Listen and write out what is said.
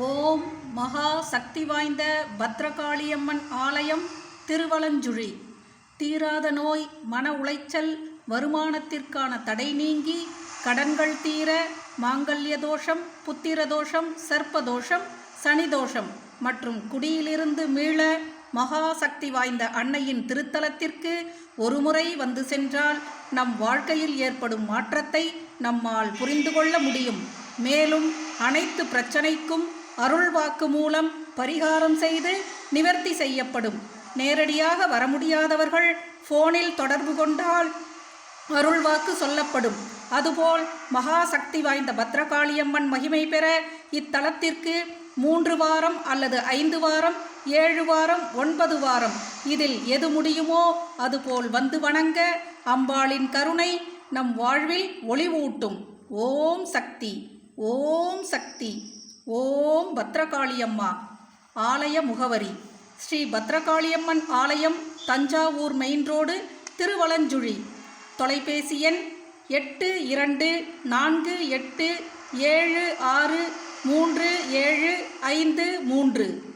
ஓம் மகா சக்தி வாய்ந்த பத்ரகாளியம்மன் ஆலயம் திருவலஞ்சுழி. தீராத நோய் மன உளைச்சல் வருமானத்திற்கான தடை நீங்கி கடன்கள் தீர மாங்கல்ய தோஷம் புத்திர தோஷம் சர்ப்ப தோஷம் சனி தோஷம் மற்றும் குடியிலிருந்து மீள மகா சக்தி வாய்ந்த அன்னையின் திருத்தலத்திற்கு ஒருமுறை வந்து சென்றால் நம் வாழ்க்கையில் ஏற்படும் மாற்றத்தை நம்மால் புரிந்து கொள்ள முடியும். மேலும் அனைத்து பிரச்சனைக்கும் அருள்வாக்கு மூலம் பரிகாரம் செய்து நிவர்த்தி செய்யப்படும். நேரடியாக வர முடியாதவர்கள் ஃபோனில் தொடர்பு கொண்டால் அருள்வாக்கு சொல்லப்படும். அதுபோல் மகா சக்தி வாய்ந்த பத்ரகாளியம்மன் மகிமை பெற இத்தலத்திற்கு மூன்று வாரம் அல்லது ஐந்து வாரம் ஏழு வாரம் ஒன்பது வாரம் இதில் எது முடியுமோ அதுபோல் வந்து வணங்க அம்பாளின் கருணை நம் வாழ்வில் ஒளிவூட்டும். ஓம் சக்தி ஓம் சக்தி. ஓம் பத்ரகாளியம்மா. ஆலய முகவரி. ஸ்ரீ பத்ரகாளியம்மன் ஆலயம் தஞ்சாவூர் மெயின் ரோடு திருவலஞ்சுழி. தொலைபேசி எண் எட்டு இரண்டு நான்கு எட்டு ஏழு ஆறு மூன்று ஏழு ஐந்து மூன்று.